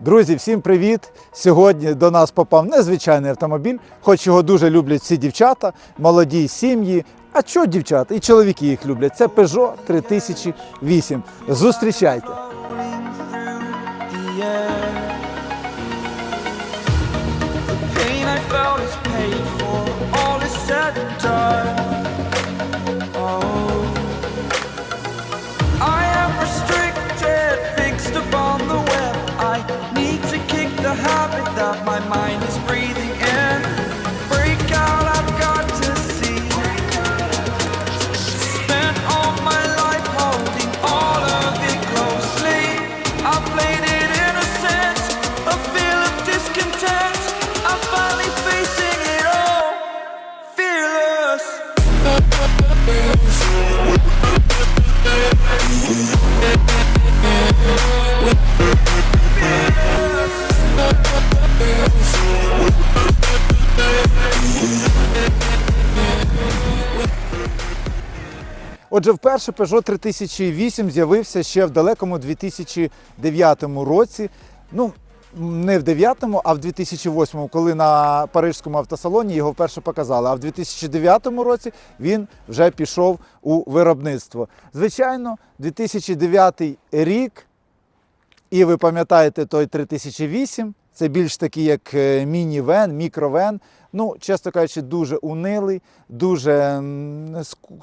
Друзі, всім привіт! Сьогодні до нас попав незвичайний автомобіль, хоч його дуже люблять всі дівчата, молоді сім'ї. А що дівчата? І чоловіки їх люблять. Це Peugeot 3008. Зустрічайте! My mind Отже, вперше Peugeot 3008 з'явився ще в далекому 2009 році. Ну, не в 9-му, а в 2008-му, коли на Парижському автосалоні його вперше показали. А в 2009 році він вже пішов у виробництво. Звичайно, 2009 рік і ви пам'ятаєте той 3008, це більш такий як е, міні-вен, мікровен. Ну, чесно кажучи, дуже унилий, дуже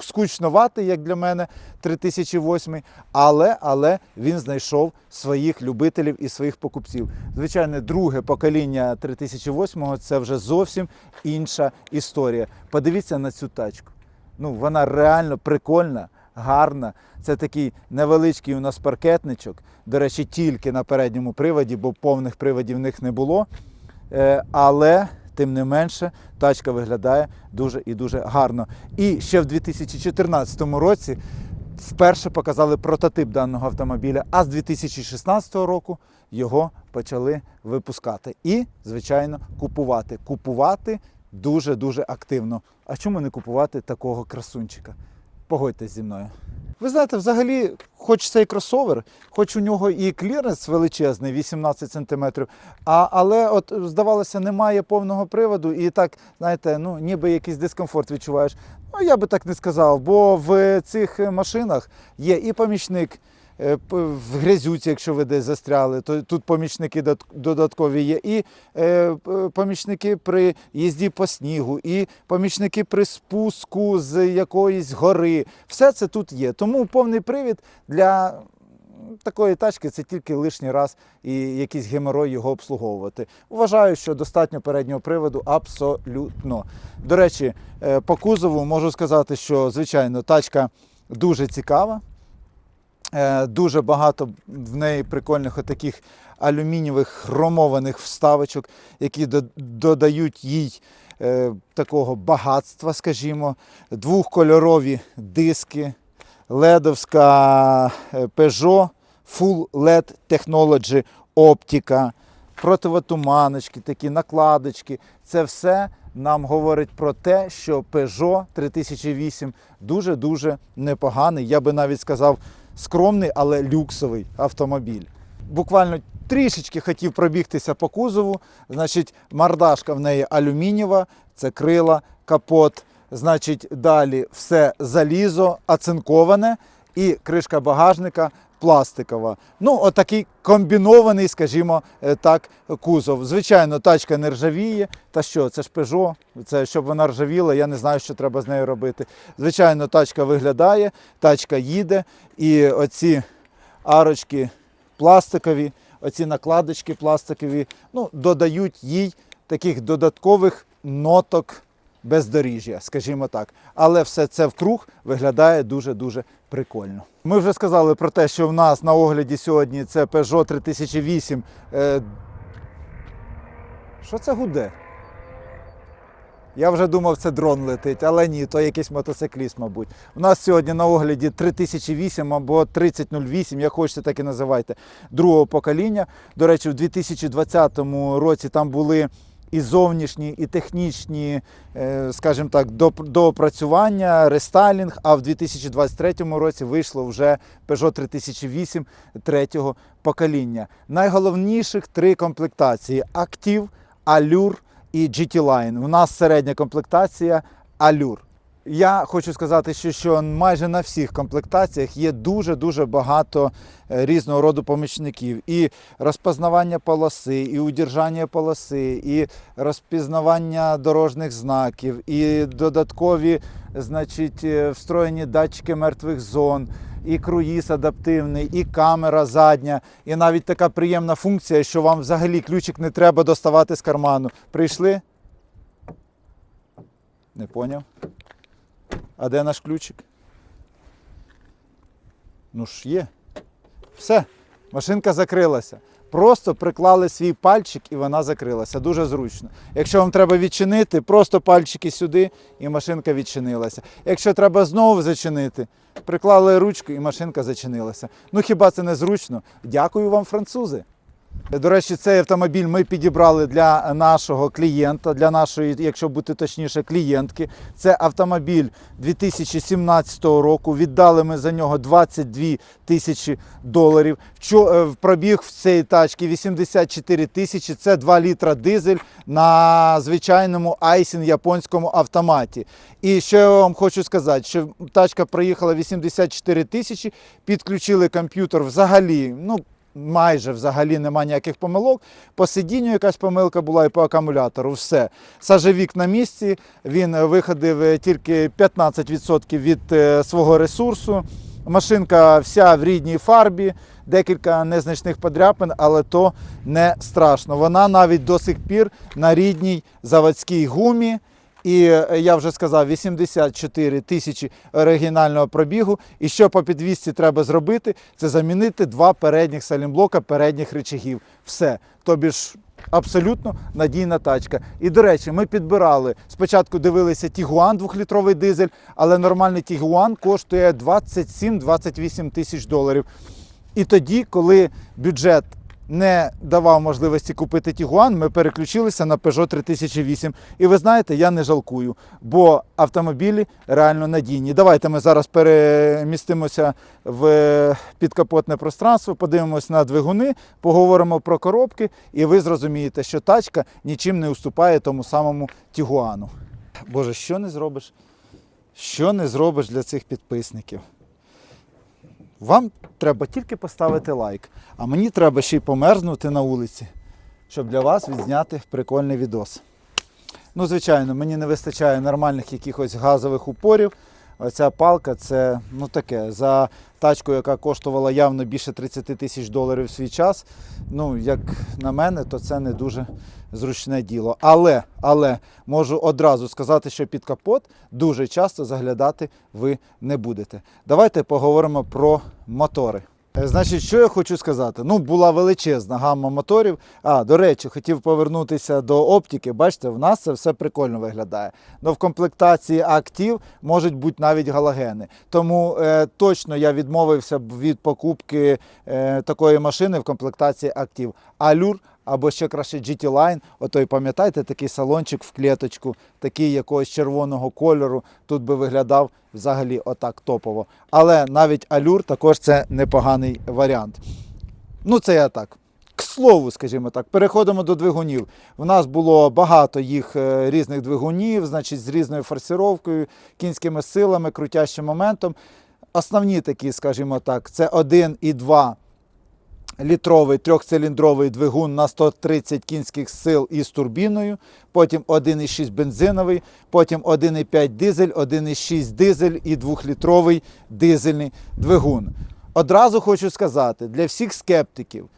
скучноватий, як для мене, 3008. Але, але він знайшов своїх любителів і своїх покупців. Звичайно, друге покоління 3008 це вже зовсім інша історія. Подивіться на цю тачку. Ну, вона реально прикольна, гарна. Це такий невеличкий у нас паркетничок. До речі, тільки на передньому приводі, бо повних приводів в них не було. Е, Але тим не менше тачка виглядає дуже і дуже гарно. І ще в 2014 році вперше показали прототип даного автомобіля, а з 2016 року його почали випускати. І, звичайно, купувати. Купувати дуже-дуже активно. А чому не купувати такого красунчика? Погодьтесь зі мною. Ви знаєте, взагалі, хоч цей кросовер, хоч у нього і кліренс величезний, 18 см, але от здавалося, немає повного приводу, і так, знаєте, ну ніби якийсь дискомфорт відчуваєш. Ну, я би так не сказав, бо в цих машинах є і помічник. Е, В грязюці, якщо ви десь застряли, то тут помічники додаткові є, і е, помічники при їзді по снігу, і помічники при спуску з якоїсь гори. Все це тут є. Тому повний привід для такої тачки це тільки лишній раз і якийсь геморой його обслуговувати. Вважаю, що достатньо переднього приводу абсолютно. До речі, е, по кузову можу сказати, що звичайно тачка дуже цікава. Е, Дуже багато в неї прикольних отаких алюмінієвих хромованих вставочок, які додають їй е, такого багатства, скажімо, двохкольорові диски, ледовська е, Peugeot, Full LED Technology оптика, противотуманочки, такі накладочки. Це все нам говорить про те, що Peugeot 3008 дуже-дуже непоганий. Я би навіть сказав скромний, але люксовий автомобіль. Буквально трішечки хотів пробігтися по кузову. Значить, мордашка в неї алюмінієва, це крила, капот. Значить, далі все залізо, оцинковане і кришка багажника пластикова. Ну, отакий комбінований, скажімо е, так, кузов. Звичайно, тачка не ржавіє. Та що, це ж Peugeot, це щоб вона ржавіла, я не знаю, що треба з нею робити. Звичайно, тачка виглядає, тачка їде, і оці арочки пластикові, оці накладочки пластикові, ну, додають їй таких додаткових ноток бездоріжжя, скажімо так. Але все це вкруг виглядає дуже-дуже прикольно. Ми вже сказали про те, що в нас на огляді сьогодні це Peugeot 3008. Е, Що це гуде? Я вже думав, це дрон летить, але ні, то якийсь мотоцикліст, мабуть. У нас сьогодні на огляді 3008 або 3008, як хочете, так і називайте, другого покоління. До речі, в 2020 році там були і зовнішні, і технічні, е, скажімо так, доопрацювання, рестайлінг. А в 2023 році вийшло вже Peugeot 3008 третього покоління. Найголовніших три комплектації: Актив, Allure і GT Line. У нас середня комплектація Allure. Я хочу сказати, що, що майже на всіх комплектаціях є дуже-дуже багато е, різного роду помічників. І розпознавання полоси, і удержання полоси, і розпізнавання дорожніх знаків, і додаткові значить, е, встроєні датчики мертвих зон, і круїз адаптивний, і камера задня, і навіть така приємна функція, що вам взагалі ключик не треба доставати з карману. Прийшли? Не поняв. А де наш ключик? Ну ж є. Все, машинка закрилася. Просто приклали свій пальчик і вона закрилася. Дуже зручно. Якщо вам треба відчинити, просто пальчики сюди і машинка відчинилася. Якщо треба знову зачинити, приклали ручку і машинка зачинилася. Ну хіба це не зручно? Дякую вам, французи. До речі, цей автомобіль ми підібрали для нашого клієнта, для нашої, якщо бути точніше, клієнтки. Це автомобіль 2017 року. Віддали ми за нього 22 тисячі доларів. Е, Пробіг в цієї тачки 84 тисячі. Це 2 літра дизель на звичайному айсін японському автоматі. І що я вам хочу сказати, що тачка проїхала 84 тисячі, підключили комп'ютер взагалі. ну, майже взагалі нема ніяких помилок. По сидінню якась помилка була і по акумулятору. Все. Сажевік на місці, він е, виходив е, тільки 15% від е, свого ресурсу. Машинка вся в рідній фарбі, декілька незначних подряпин, але то не страшно. Вона навіть до сих пір на рідній заводській гумі. І е, я вже сказав, 84 тисячі оригінального пробігу. І що по підвісці треба зробити, це замінити два передніх салімблока передніх речагів. Все. Тобі ж абсолютно надійна тачка. І до речі, ми підбирали. Спочатку дивилися Тігуан 2-літровий дизель, але нормальний Тігуан коштує 27-28 тисяч доларів. І тоді, коли бюджет не давав можливості купити Тігуан, ми переключилися на Peugeot 3008. І ви знаєте, я не жалкую, бо автомобілі реально надійні. Давайте ми зараз перемістимося в підкапотне пространство, подивимось на двигуни, поговоримо про коробки, і ви зрозумієте, що тачка нічим не уступає тому самому Тігуану. Боже, що не зробиш? Що не зробиш для цих підписників? Вам треба тільки поставити лайк, а мені треба ще й померзнути на вулиці, щоб для вас відзняти прикольний відос. Ну, звичайно, мені не вистачає нормальних якихось газових упорів. Оця палка це ну таке. За тачку, яка коштувала явно більше 30 тисяч доларів в свій час. Ну, як на мене, то це не дуже зручне діло. Але, але можу одразу сказати, що під капот дуже часто заглядати ви не будете. Давайте поговоримо про мотори. Е, Значить, що я хочу сказати? Ну, була величезна гамма моторів. А, до речі, хотів повернутися до оптики. Бачите, в нас це все прикольно виглядає. Но в комплектації актив можуть бути навіть галогени. Тому е, точно я відмовився б від покупки е, такої машини в комплектації актив. Алюр або ще краще GT Line, отой, пам'ятаєте, такий салончик в клеточку, такий якогось червоного кольору. Тут би виглядав взагалі отак топово. Але навіть Алюр також це непоганий варіант. Ну, це я так. К слову, скажімо так, переходимо до двигунів. У нас було багато їх е, різних двигунів, значить, з різною форсировкою, кінськими силами, крутящим моментом. Основні такі, скажімо так, це 1 і 2 літровий трьохциліндровий двигун на 130 кінських сил із турбіною, потім 1,6 бензиновий, потім 1,5 дизель, 1,6 дизель і 2-літровий дизельний двигун. Одразу хочу сказати, для всіх скептиків,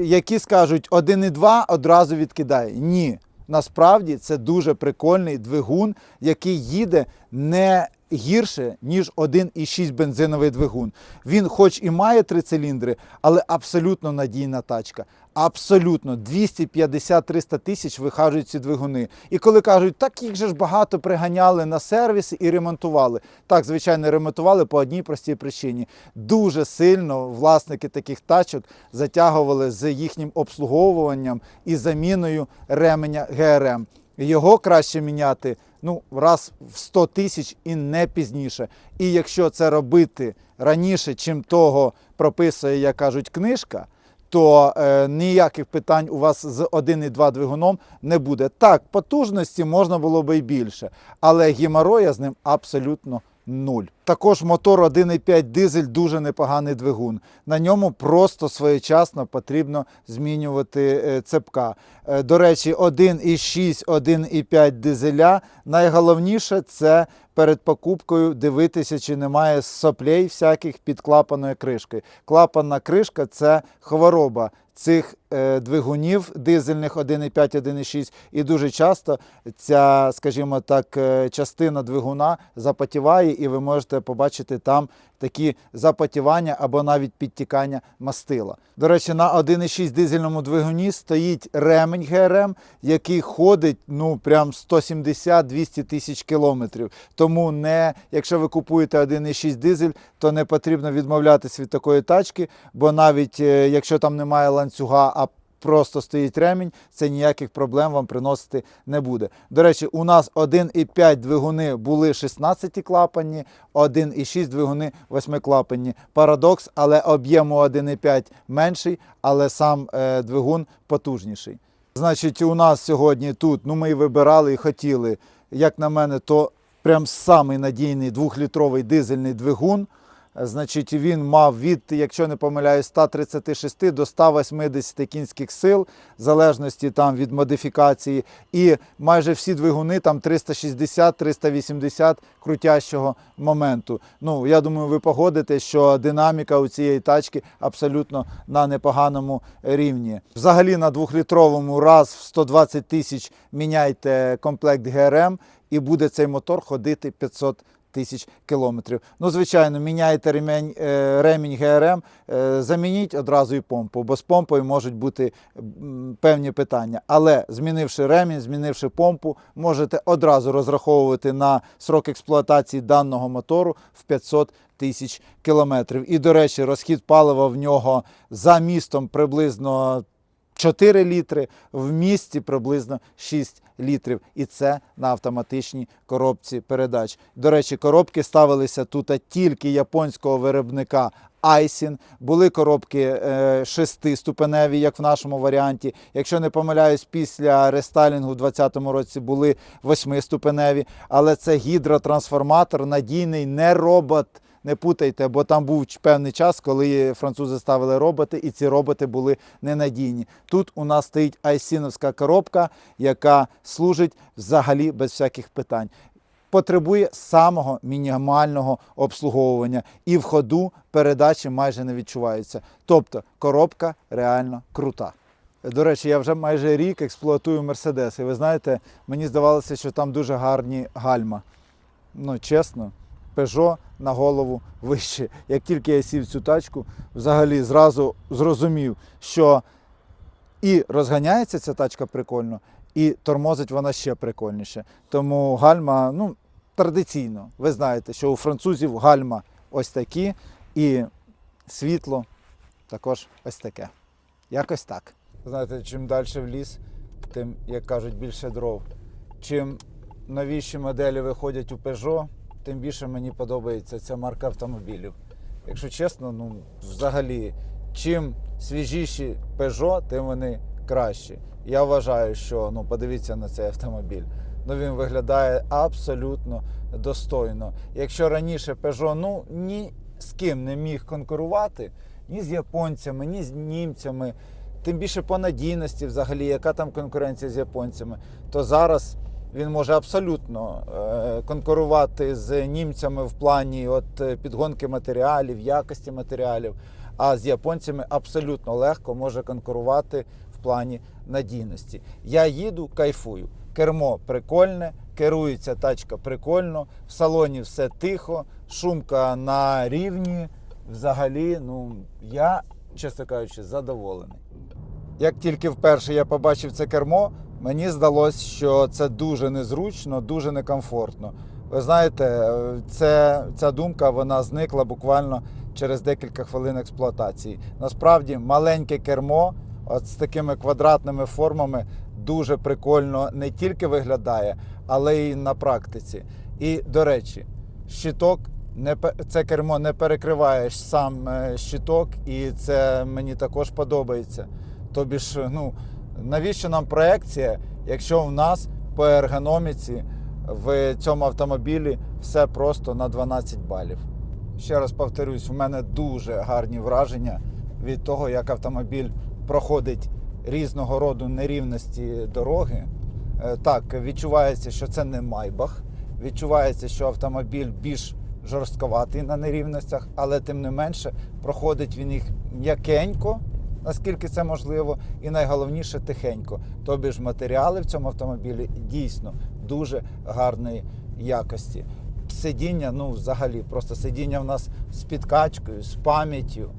які скажуть 1,2 одразу відкидає. Ні. Насправді це дуже прикольний двигун, який їде не гірше, ніж 1,6 бензиновий двигун. Він, хоч і має три циліндри, але абсолютно надійна тачка. Абсолютно 250-300 тисяч вихажують ці двигуни. І коли кажуть, так їх же ж багато приганяли на сервіси і ремонтували. Так, звичайно, ремонтували по одній простій причині. Дуже сильно власники таких тачок затягували з їхнім обслуговуванням і заміною ременя ГРМ. Його краще міняти ну, раз в 100 тисяч і не пізніше. І якщо це робити раніше, чим того прописує, як кажуть, книжка, то е, ніяких питань у вас з 1,2 двигуном не буде. Так, потужності можна було би і більше, але геморроя з ним абсолютно нуль. Також мотор 1,5 дизель дуже непоганий двигун. На ньому просто своєчасно потрібно змінювати е, цепка. Е, До речі, 1,6, 1,5 дизеля. Найголовніше це перед покупкою дивитися, чи немає соплей всяких під клапаною кришкою. Клапанна кришка це хвороба цих двигунів дизельних 1,5, 1,6. І дуже часто ця, скажімо так, е, частина двигуна запотіває, і ви можете побачити там такі запотівання або навіть підтікання мастила. До речі, на 1,6 дизельному двигуні стоїть ремень ГРМ, який ходить ну прям 170-200 тисяч кілометрів. Тому не, якщо ви купуєте 1,6 дизель, то не потрібно відмовлятися від такої тачки, бо навіть е, якщо там немає ланцюга, просто стоїть ремінь, це ніяких проблем вам приносити не буде. До речі, у нас 1,5 двигуни були 16 клапанні, 1,6 двигуни 8 клапанні. Парадокс, але об'єму 1,5 менший, але сам е, двигун потужніший. Значить, у нас сьогодні тут, ну ми і вибирали і хотіли, як на мене, то прям самий надійний двохлітровий дизельний двигун. Значить, він мав від, якщо не помиляюсь, 136 до 180 кінських сил, в залежності там від модифікації. І майже всі двигуни там 360-380 крутящого моменту. Ну, я думаю, ви погодите, що динаміка у цієї тачки абсолютно на непоганому рівні. Взагалі на двохлітровому раз в 120 тисяч міняйте комплект ГРМ і буде цей мотор ходити 500 тисяч кілометрів. Ну, звичайно, міняєте ремень, е, ремінь ГРМ, е, замініть одразу і помпу, бо з помпою можуть бути певні питання. Але змінивши ремінь, змінивши помпу, можете одразу розраховувати на срок експлуатації даного мотору в 500 тисяч кілометрів. І, до речі, розхід палива в нього за містом приблизно 4 літри, в місті приблизно 6 літрів. І це на автоматичній коробці передач. До речі, коробки ставилися тут тільки японського виробника Айсін. Були коробки е, шестиступеневі, як в нашому варіанті. Якщо не помиляюсь, після рестайлінгу в 2020 році були восьмиступеневі. Але це гідротрансформатор, надійний, не робот. Не путайте, бо там був певний час, коли французи ставили роботи, і ці роботи були ненадійні. Тут у нас стоїть айсіновська коробка, яка служить взагалі без всяких питань. Потребує самого мінімального обслуговування, і в ходу передачі майже не відчуваються. Тобто коробка реально крута. До речі, я вже майже рік експлуатую Мерседес, і ви знаєте, мені здавалося, що там дуже гарні гальма. Ну, чесно, Peugeot на голову вище. Як тільки я сів в цю тачку, взагалі зразу зрозумів, що і розганяється ця тачка прикольно, і тормозить вона ще прикольніше. Тому гальма, ну, традиційно, ви знаєте, що у французів гальма ось такі, і світло також ось таке. Якось так. Знаєте, чим далі в ліс, тим, як кажуть, більше дров. Чим новіші моделі виходять у Peugeot, тим більше мені подобається ця марка автомобілів. Якщо чесно, ну взагалі, чим свіжіші Peugeot, тим вони кращі. Я вважаю, що ну подивіться на цей автомобіль. Ну він виглядає абсолютно достойно. Якщо раніше Peugeot ну ні з ким не міг конкурувати, ні з японцями, ні з німцями, тим більше по надійності, взагалі, яка там конкуренція з японцями, то зараз він може абсолютно е, конкурувати з німцями в плані от, е, підгонки матеріалів, якості матеріалів, а з японцями абсолютно легко може конкурувати в плані надійності. Я їду, кайфую. Кермо прикольне, керується тачка прикольно, в салоні все тихо, шумка на рівні. Взагалі, ну я, чесно кажучи, задоволений. Як тільки вперше я побачив це кермо, мені здалося, що це дуже незручно, дуже некомфортно. Ви знаєте, е, це, ця думка вона зникла буквально через декілька хвилин експлуатації. Насправді, маленьке кермо, от з такими квадратними формами, дуже прикольно не тільки виглядає, але й на практиці. І, до речі, щиток не це кермо не перекриває ж сам е, щиток, і це мені також подобається. Тобі ж, ну навіщо нам проекція, якщо в нас по ергономіці в цьому автомобілі все просто на 12 балів. Ще раз повторюсь, в мене дуже гарні враження від того, як автомобіль проходить різного роду нерівності дороги. Е, Так, відчувається, що це не майбах. Відчувається, що автомобіль більш жорстковатий на нерівностях, але тим не менше проходить він їх м'якенько, наскільки це можливо, і найголовніше тихенько. Тобі ж матеріали в цьому автомобілі дійсно дуже гарної якості. Сидіння, ну взагалі, просто сидіння в нас з підкачкою, з пам'яттю,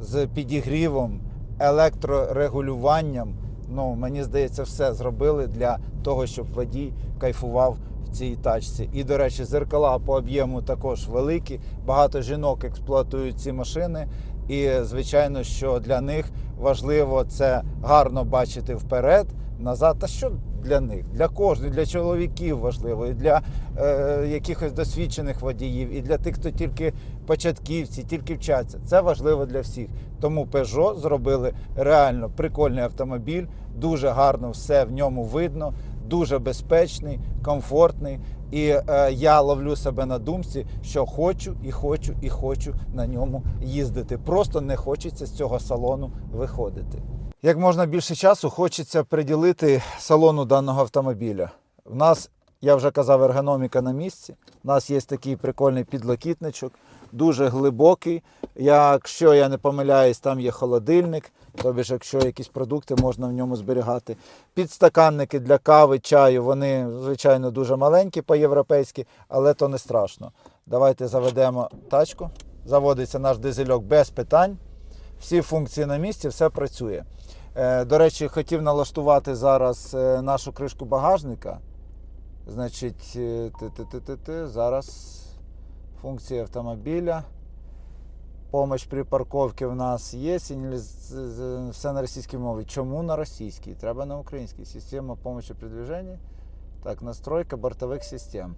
з підігрівом, електрорегулюванням. Ну, мені здається, все зробили для того, щоб водій кайфував в цій тачці. І, до речі, зеркала по об'єму також великі. Багато жінок експлуатують ці машини. І, звичайно, що для них важливо це гарно бачити вперед, назад. Та що для них? Для кожного, для чоловіків важливо, і для е, якихось досвідчених водіїв, і для тих, хто тільки початківці, тільки вчаться. Це важливо для всіх. Тому Peugeot зробили реально прикольний автомобіль, дуже гарно все в ньому видно, дуже безпечний, комфортний. І е, я ловлю себе на думці, що хочу і хочу і хочу на ньому їздити. Просто не хочеться з цього салону виходити. Як можна більше часу хочеться приділити салону даного автомобіля. В нас, я вже казав, ергономіка на місці. У нас є такий прикольний підлокітничок, дуже глибокий. Якщо я не помиляюсь, там є холодильник. Тобі ж, якщо якісь продукти можна в ньому зберігати. Підстаканники для кави, чаю, вони, звичайно, дуже маленькі по-європейськи, але то не страшно. Давайте заведемо тачку. Заводиться наш дизельок без питань. Всі функції на місці, все працює. Е, До речі, хотів налаштувати зараз е, нашу кришку багажника. Значить, е, зараз функції автомобіля. Помощь при парковці в нас є, все на російській мові. Чому на російській? Треба на українській. Система помощи при движенні. Так, настройка бортових систем.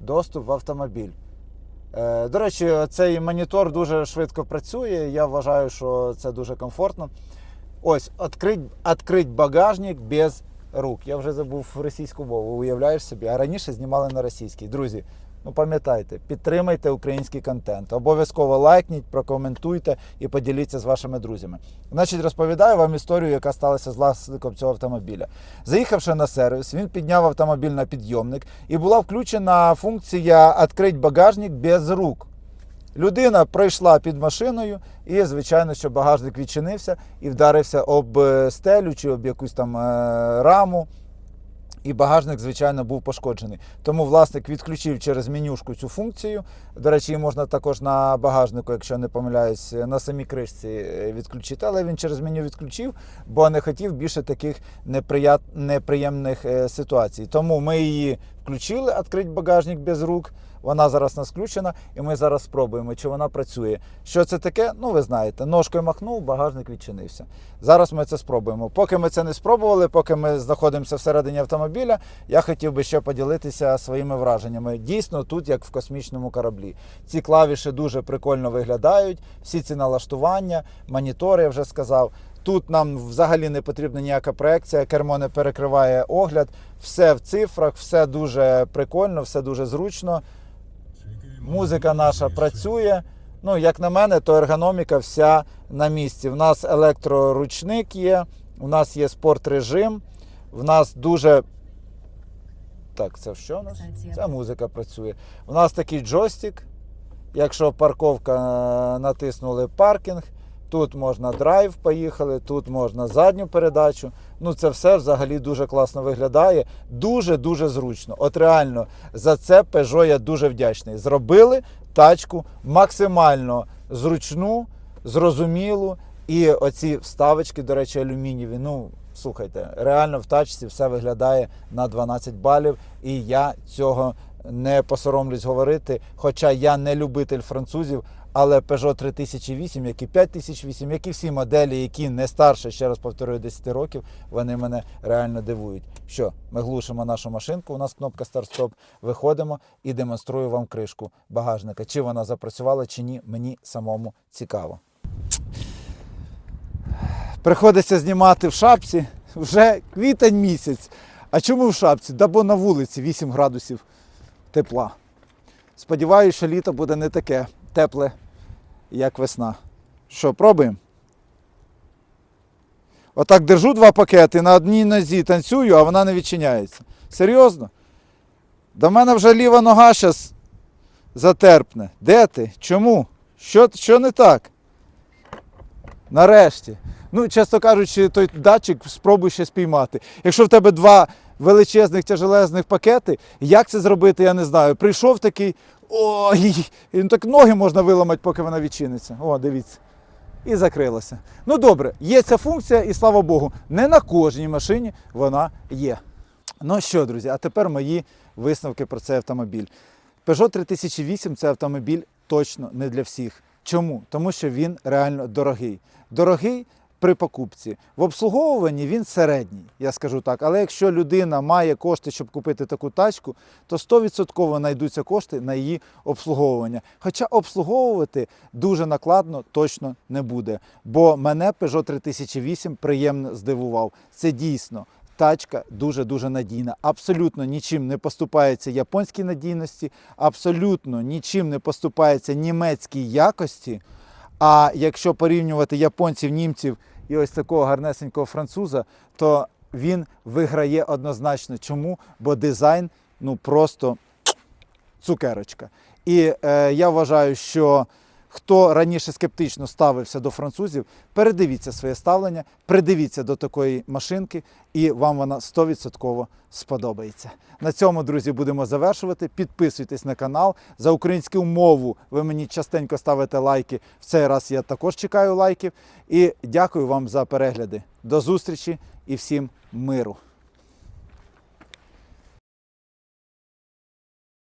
Доступ в автомобіль. Е, До речі, цей монітор дуже швидко працює. Я вважаю, що це дуже комфортно. Ось, відкрить багажник без рук. Я вже забув російську мову, уявляєш собі. А раніше знімали на російській. Друзі, ну пам'ятайте, підтримайте український контент. Обов'язково лайкніть, прокоментуйте і поділіться з вашими друзями. Значить, розповідаю вам історію, яка сталася з власником цього автомобіля. Заїхавши на сервіс, він підняв автомобіль на підйомник і була включена функція «Відкрить багажник без рук. Людина пройшла під машиною, і, звичайно, що багажник відчинився і вдарився об е, стелю чи об якусь там е, раму. І багажник, звичайно, був пошкоджений. Тому власник відключив через менюшку цю функцію. До речі, її можна також на багажнику, якщо не помиляюсь, на самій кришці е, відключити. Але він через меню відключив, бо не хотів більше таких неприємних ситуацій. Тому ми її включили, відкрити багажник без рук. Вона зараз нас включена, і ми зараз спробуємо, чи вона працює. Що це таке? Ну, ви знаєте, ножкою махнув, багажник відчинився. Зараз ми це спробуємо. Поки ми це не спробували, поки ми знаходимося всередині автомобіля, я хотів би ще поділитися своїми враженнями. Дійсно, тут як в космічному кораблі. Ці клавіші дуже прикольно виглядають, всі ці налаштування, монітори, я вже сказав. Тут нам взагалі не потрібна ніяка проекція, кермо не перекриває огляд, все в цифрах, все дуже прикольно, все дуже зручно. Музика наша працює. Ну, як на мене, то ергономіка вся на місці. В нас електроручник є, у нас є спорт режим, в нас дуже. Так, це що у нас? Це музика працює. У нас такий джойстик. Якщо парковка е, натиснули паркінг, Тут можна драйв, поїхали, тут можна задню передачу. Ну, це все взагалі дуже класно виглядає. Дуже-дуже зручно. От реально за це Peugeot я дуже вдячний. Зробили тачку максимально зручну, зрозумілу. І оці вставочки, до речі, алюмінієві. Ну, слухайте, реально в тачці все виглядає на 12 балів. І я цього не посоромлюсь говорити. Хоча я не любитель французів, але Peugeot 3008, як і 5008, як і всі моделі, які не старше, ще раз повторюю, 10 років, вони мене реально дивують. Що, ми глушимо нашу машинку, у нас кнопка старт-стоп, виходимо і демонструю вам кришку багажника. Чи вона запрацювала, чи ні, мені самому цікаво. Приходиться знімати в шапці вже квітень місяць. А чому в шапці? Да бо на вулиці 8 градусів тепла. Сподіваюся, що літо буде не таке тепле, як весна. Що, пробуємо? Отак держу два пакети, на одній нозі танцюю, а вона не відчиняється. Серйозно? До мене вже ліва нога зараз затерпне. Де ти? Чому? Що, що не так? Нарешті. Ну, чесно кажучи, той датчик спробуй ще спіймати. Якщо в тебе два величезних тяжелезних пакети, як це зробити, я не знаю. Прийшов такий, ой, ну, так ноги можна виламати, поки вона відчиниться. О, дивіться. І закрилася. Ну добре, є ця функція, і слава Богу, не на кожній машині вона є. Ну що, друзі, а тепер мої висновки про цей автомобіль. Peugeot 3008 це автомобіль точно не для всіх. Чому? Тому що він реально дорогий. Дорогий при покупці. В обслуговуванні він середній, я скажу так. Але якщо людина має кошти, щоб купити таку тачку, то 100% знайдуться кошти на її обслуговування. Хоча обслуговувати дуже накладно точно не буде. Бо мене Peugeot 3008 приємно здивував. Це дійсно тачка дуже-дуже надійна. Абсолютно нічим не поступається японській надійності, абсолютно нічим не поступається німецькій якості. А якщо порівнювати японців, німців і ось такого гарнесенького француза, то він виграє однозначно. Чому? Бо дизайн ну просто цукерочка. І е, я вважаю, що хто раніше скептично ставився до французів, передивіться своє ставлення, придивіться до такої машинки, і вам вона 100% сподобається. На цьому, друзі, будемо завершувати. Підписуйтесь на канал. За українську мову ви мені частенько ставите лайки. В цей раз я також чекаю лайків. І дякую вам за перегляди. До зустрічі і всім миру!